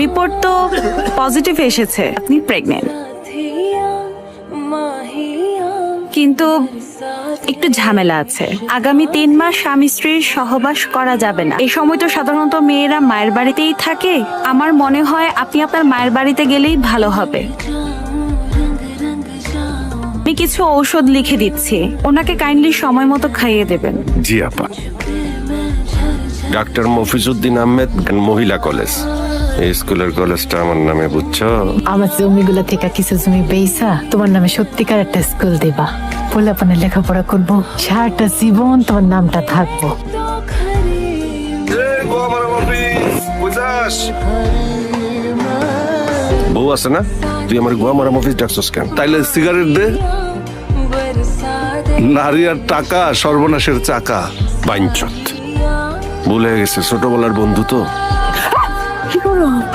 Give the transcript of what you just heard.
Report তো positive এসেছে, আপনি প্রেগনেন্ট কিন্তু একটু ঝামেলা আছে। আগামী তিন মাস স্বামী স্ত্রীর সহবাস করা যাবে না। এই সময় তো সাধারণত মেয়েরা মায়ের বাড়িতেই থাকে। আমার মনে হয় আপনি আপনার মায়ের বাড়িতে গেলেই ভালো হবে। আমি কিছু ঔষধ লিখে দিচ্ছি। ওনাকে কাইন্ডলি সময় মতো খাইয়ে দেবেন। জি আপা। ডাক্তার মফিজউদ্দিন আহমেদ, মহিলা কলেজ। এই স্কুলের কলেজটা আমার নামে বুঝছ? আমার জমিগুলো থেকে কিছু জমি বেইসা তোমার নামে সত্যিকার একটা স্কুল দিবা। পোলাপানে লেখাপড়া করব সারাটা জীবন তোমার নামটা থাকব। বউ আছে না? তুই আমার গোয়া মারা মফিজ ডাকছস কেন? তাইলে সিগারেট দে। নারী আর টাকা সর্বনাশের চাকা। বাইনচত ভুলে গেছে ছোটবেলার বন্ধু তো। 多少